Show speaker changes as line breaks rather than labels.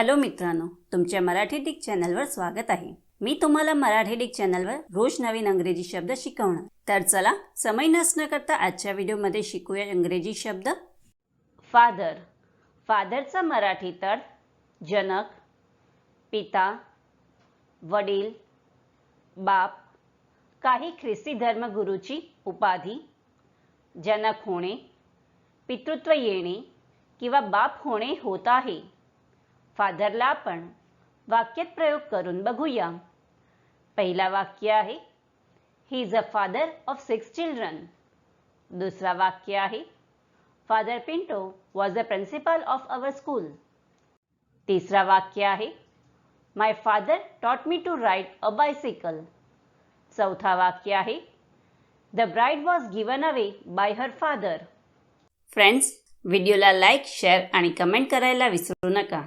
Hello मित्रांनो तुमच्या Marathi Dick चॅनलवर स्वागत आहे. मी तुम्हाला मराठी डिक चॅनलवर रोज नवीन अंग्रेजी शब्द शिकवणार. तर चला समय नसणं करता आजच्या व्हिडिओमध्ये शिकूया इंग्रजी शब्द. फादर. फादरचा मराठी तर जनक पिता वडील बाप काही ख्रिस्ती धर्मगुरूची उपाधी जनक होणे पितृत्व येणे किंवा बाप होणे होत आहे. फादरला आपण वाक्यात प्रयोग करून बघूया. पहिला वाक्य आहे he is a father of six children दुसरा वाक्य आहे father Pinto was a principal of our school तिसरा वाक्य आहे my father taught me to ride a bicycle चौथा वाक्य आहे the bride was given away by her father friends व्हिडिओला लाईक शेअर आणि कमेंट करायला विसरू नका.